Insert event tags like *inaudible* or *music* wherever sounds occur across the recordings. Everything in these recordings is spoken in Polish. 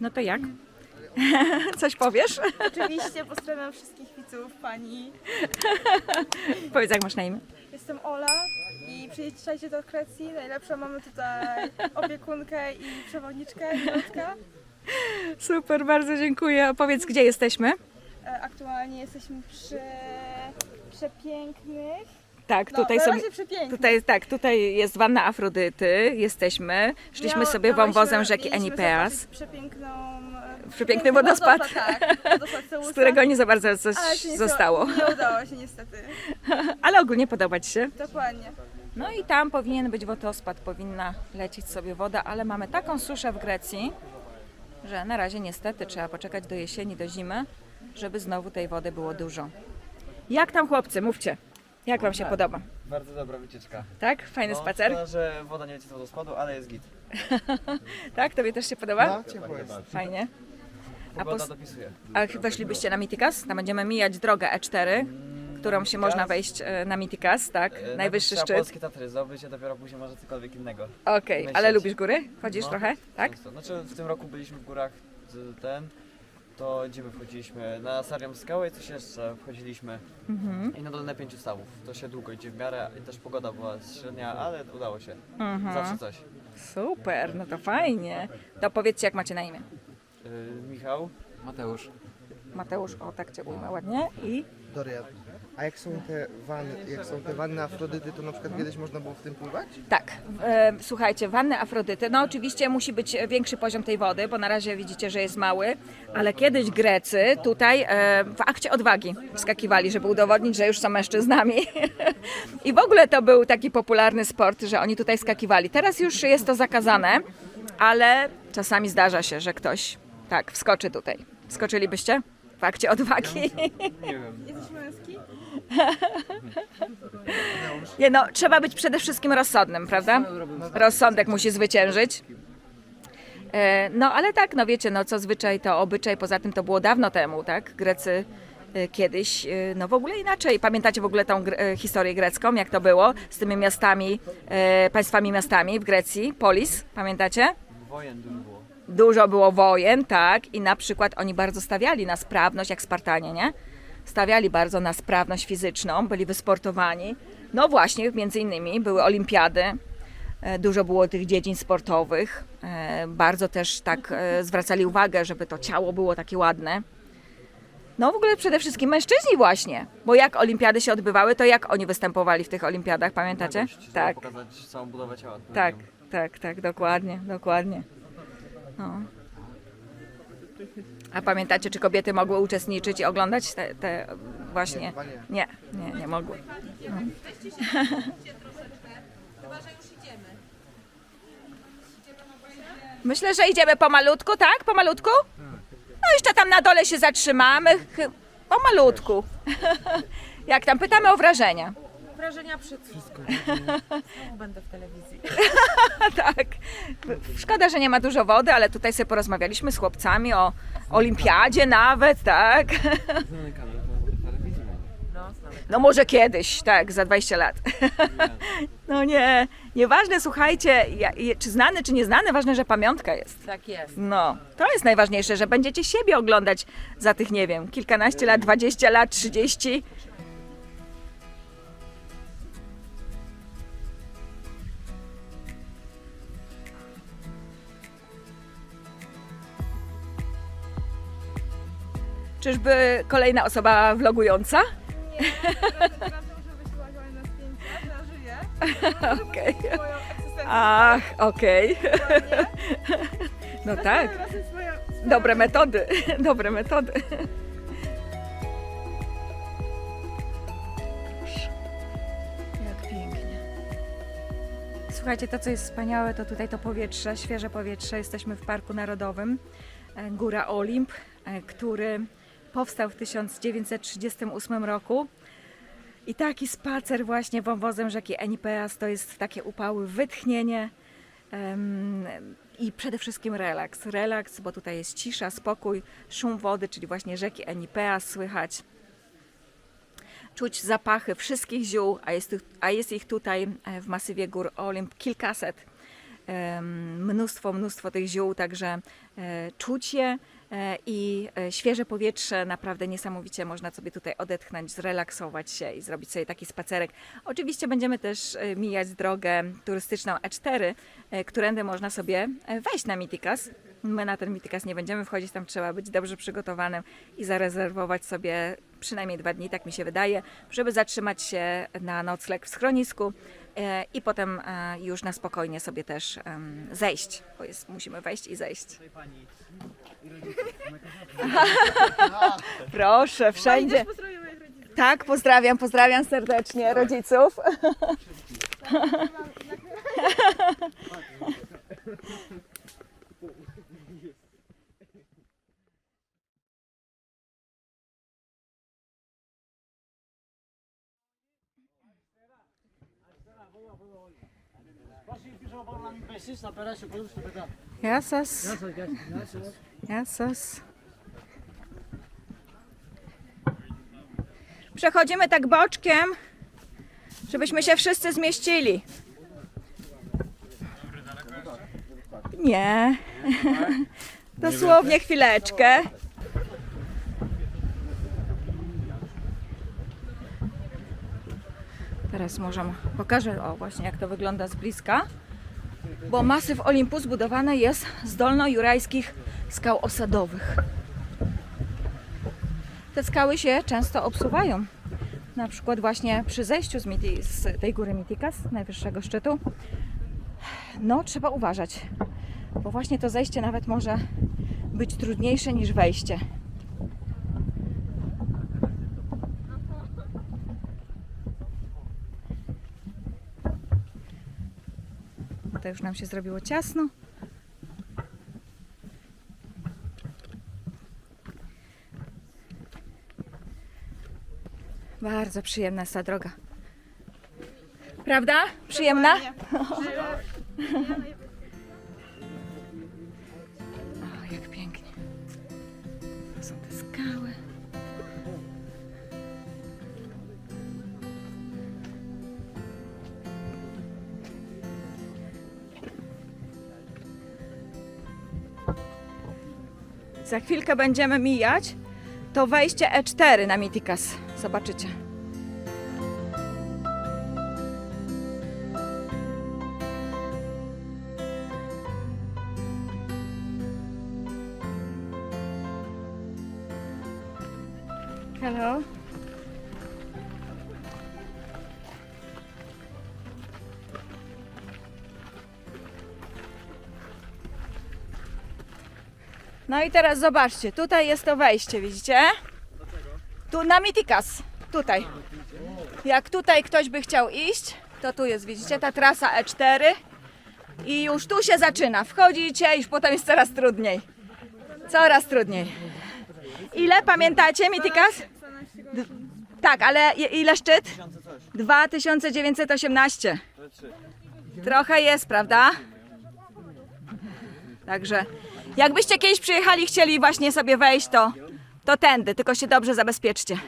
No to jak? *laughs* Coś powiesz? Oczywiście pozdrawiam wszystkich widzów, pani. Powiedz, jak masz na imię. Jestem Ola i przyjeżdżajcie do Krecji. Najlepszą mamy tutaj opiekunkę i przewodniczkę, Julotka. Super, bardzo dziękuję. A Powiedz, gdzie jesteśmy? E, Aktualnie jesteśmy przy przepięknych. Tak, No, tutaj przepięknych. Tutaj, tak, tutaj jest wanna Afrodyty, jesteśmy. Szliśmy sobie wąwozem rzeki Enipeas, Przepiękną, e, Przepiękny wodospad. tak, wodospad *laughs* Ceusa, z którego nie za bardzo coś nie zostało. Nie udało się niestety. *laughs* Ale ogólnie podoba Ci się. Dokładnie. No i tam powinien być wodospad, powinna lecieć sobie woda, ale mamy taką suszę w Grecji, że na razie niestety trzeba poczekać do jesieni, do zimy, żeby znowu tej wody było dużo. Jak tam chłopcy, mówcie. Jak Wam się podoba? Bardzo dobra wycieczka. Tak? Fajny No, spacer? Szkoda, że woda nie leci z wodospadu, ale jest git. *laughs* Tak? Tobie też się podoba? No, ciepło jest. Fajnie. A, Pogoda pos- dopisuje. a weszlibyście na Mitikas? Tam będziemy mijać drogę E4, którą się można wejść e, na Mitikas, tak? E, najpierw Najwyższy trzeba szczyt. polskie Tatry zdobyć, a dopiero później może cokolwiek innego. Okej, myśleć. ale lubisz góry? Chodzisz No. trochę? Tak? Często. Znaczy w tym roku byliśmy w górach z- ten, to gdzie my wchodziliśmy? Na Sarią Skałę i coś jeszcze wchodziliśmy. Mhm. I na Dolne Pięciu Stawów. To się długo idzie w miarę i też pogoda była średnia, ale udało się. Mhm. Zawsze coś. Super, no to fajnie. To powiedzcie, jak macie na imię. Yy, Michał, Mateusz. Mateusz, o tak Cię ujmę ładnie. I Dorian. A jak są te wanny, jak są te wanny Afrodyty, to na przykład kiedyś można było w tym pływać? tak, e, słuchajcie, wanny Afrodyty, no oczywiście musi być większy poziom tej wody, bo na razie widzicie, że jest mały, ale kiedyś Grecy tutaj e, w akcie odwagi wskakiwali, żeby udowodnić, że już są mężczyznami. *laughs* I w ogóle to był taki popularny sport, że oni tutaj skakiwali. Teraz już jest to zakazane, ale czasami zdarza się, że ktoś tak wskoczy tutaj. Skoczylibyście w akcie odwagi? *laughs* Jesteś męski? *laughs* Nie no, trzeba być przede wszystkim rozsądnym, prawda? Rozsądek musi zwyciężyć. E, No ale tak, no wiecie, no co zwyczaj to obyczaj, poza tym to było dawno temu, tak? Grecy e, kiedyś, e, no w ogóle inaczej. Pamiętacie w ogóle tą gre- e, historię grecką, jak to było z tymi miastami, e, państwami miastami w Grecji, polis, pamiętacie? wojen dużo było. Dużo było wojen, tak, i na przykład oni bardzo stawiali na sprawność, jak Spartanie, nie? Stawiali bardzo na sprawność fizyczną, byli wysportowani. No właśnie, między innymi były olimpiady, e, dużo było tych dziedzin sportowych, e, bardzo też tak e, zwracali uwagę, żeby to ciało było takie ładne. No w ogóle przede wszystkim mężczyźni właśnie, bo jak olimpiady się odbywały, to jak oni występowali w tych olimpiadach, pamiętacie? Nagość, Tak. pokazać całą budowę ciała. Tak, odpowiednią. tak, tak, dokładnie, dokładnie. No. A pamiętacie, czy kobiety mogły uczestniczyć i oglądać te, te właśnie? Nie, nie. Nie, mogły. No. *laughs* Myślę, że idziemy pomalutku, tak? Pomalutku? No jeszcze tam na dole się zatrzymamy. Pomalutku. *laughs* Jak tam? Pytamy o wrażenia. Wrażenia przy *laughs* Znowu będę w telewizji. *laughs* tak. Szkoda, że nie ma dużo wody, ale tutaj sobie porozmawialiśmy z chłopcami o olimpiadzie nawet, tak? Znany kanał, to telewizji mamy. No, znamy. No może kiedyś, tak, za 20 lat. *laughs* no nie, nieważne, słuchajcie, ja- je- czy znany, czy nieznany, ważne, że pamiątka jest. Tak jest. No, to jest najważniejsze, że będziecie siebie oglądać za tych, nie wiem, kilkanaście lat, 20 lat, 30. Czyżby kolejna osoba vlogująca? Nie, teraz muszę wysyłać na zdjęcia, że żyję. Okej. Moją egzystencję. Ach, okej. dokładnie. No tak. Teraz jest Dobre metody, *laughs* dobre metody. Proszę. Jak pięknie. Słuchajcie, to co jest wspaniałe, to tutaj to powietrze, świeże powietrze. Jesteśmy w Parku Narodowym e, Góra Olimp, e, który powstał w 1938 roku. I taki spacer właśnie wąwozem rzeki Enipeas to jest takie upały, wytchnienie em, i przede wszystkim relaks. Relaks, bo tutaj jest cisza, spokój, szum wody, czyli właśnie rzeki Enipeas słychać. Czuć zapachy wszystkich ziół, a jest, a jest ich tutaj e, w masywie gór Olimp kilkaset. em, mnóstwo, mnóstwo tych ziół, także e, czuć je i e, świeże powietrze naprawdę niesamowicie można sobie tutaj odetchnąć, zrelaksować się i zrobić sobie taki spacerek. Oczywiście będziemy też e, mijać drogę turystyczną E4, e, którędy można sobie e, wejść na Mitikas. My na ten Mitikas nie będziemy wchodzić, tam trzeba być dobrze przygotowanym i zarezerwować sobie przynajmniej dwa dni, tak mi się wydaje, żeby zatrzymać się na nocleg w schronisku e, i potem e, już na spokojnie sobie też zejść, bo jest, musimy wejść i zejść. *laughs* Proszę, wszędzie. Pozdrawiam moich rodziców. Rodziców. Jasas. Jasas. Przechodzimy tak boczkiem, żebyśmy się wszyscy zmieścili. Nie. *laughs* Dosłownie chwileczkę. Teraz może pokażę o właśnie jak to wygląda z bliska. Bo masyw Olimpu zbudowany jest z dolno-jurajskich skał osadowych. Te skały się często obsuwają. Na przykład właśnie przy zejściu z, Miti, z tej góry Mitikas, najwyższego szczytu. No, trzeba uważać, bo właśnie to zejście nawet może być trudniejsze niż wejście. To już nam się zrobiło ciasno. Bardzo przyjemna jest ta droga. Prawda? Przyjemna? O, jak pięknie. To są te skały. Za chwilkę będziemy mijać to wejście E4 na Mitikas. Zobaczycie. No i teraz zobaczcie, tutaj jest to wejście, widzicie? Tu na Mitikas, tutaj. Jak tutaj ktoś by chciał iść, to tu jest, widzicie, ta trasa E4 i już tu się zaczyna. Wchodzicie i potem jest coraz trudniej. Coraz trudniej. Ile pamiętacie Mitikas? 12 godzin. Tak, ale ile szczyt? 2918. Trochę jest, prawda? Także jakbyście kiedyś przyjechali, chcieli właśnie sobie wejść, to, to tędy, tylko się dobrze zabezpieczcie.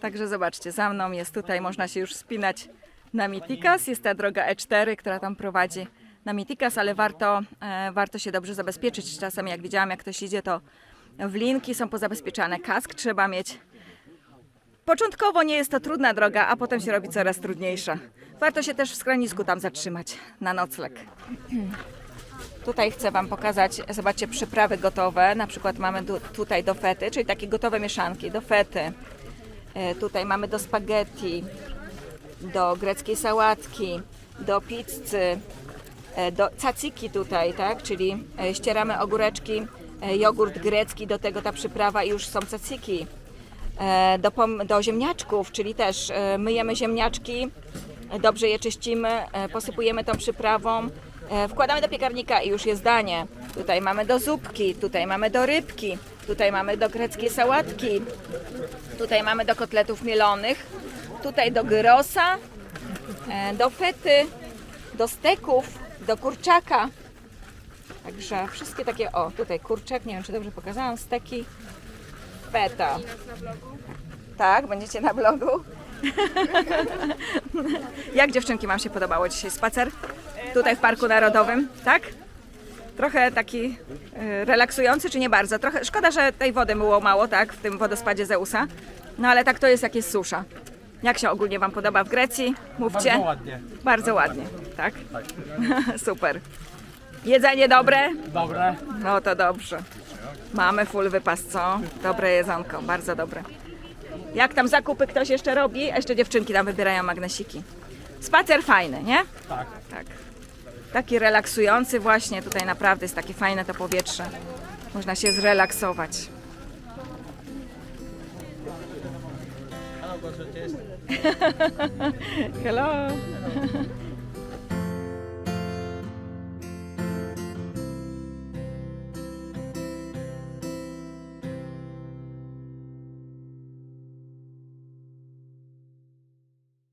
Także zobaczcie, za mną jest tutaj, można się już spinać na Mitikas. Jest ta droga E4, która tam prowadzi na Mitikas, ale warto, e, warto się dobrze zabezpieczyć. Czasem jak widziałam, jak ktoś idzie, to w linki są pozabezpieczane, kask trzeba mieć. Początkowo nie jest to trudna droga, a potem się robi coraz trudniejsza. Warto się też w schronisku tam zatrzymać na nocleg. Tutaj chcę Wam pokazać, zobaczcie, przyprawy gotowe. Na przykład mamy tu, tutaj do fety, czyli takie gotowe mieszanki do fety. E, Tutaj mamy do spaghetti, do greckiej sałatki, do pizzy, e, do caciki tutaj, tak? Czyli e, ścieramy ogóreczki, jogurt grecki, do tego ta przyprawa i już są caciki. E, Do, do ziemniaczków, czyli też e, myjemy ziemniaczki, dobrze je czyścimy, e, posypujemy tą przyprawą, wkładamy do piekarnika i już jest danie. Tutaj mamy do zupki, tutaj mamy do rybki, tutaj mamy do greckiej sałatki, tutaj mamy do kotletów mielonych, tutaj do gyrosa, do fety, do steków, do kurczaka. Także wszystkie takie, o tutaj kurczak, nie wiem czy dobrze pokazałam, steki, feta. Tak, będziecie na blogu. *laughs* Jak dziewczynki Wam się podobało dzisiaj spacer? Tutaj w Parku Narodowym, tak? Trochę taki y, relaksujący, czy nie bardzo? Trochę szkoda, że tej wody było mało, tak? W tym wodospadzie Zeusa. No ale tak to jest, jak jest susza. Jak się ogólnie Wam podoba w Grecji? Mówcie. Bardzo ładnie. Bardzo ładnie, tak? *laughs* Super. Jedzenie dobre? Dobre. No to dobrze. Mamy full wypas, co? Dobre jedzonko, bardzo dobre. Jak tam zakupy ktoś jeszcze robi? A jeszcze dziewczynki tam wybierają magnesiki. Spacer fajny, nie? Tak. Tak. Taki relaksujący właśnie, tutaj naprawdę jest takie fajne to powietrze. Można się zrelaksować. *laughs* Hello.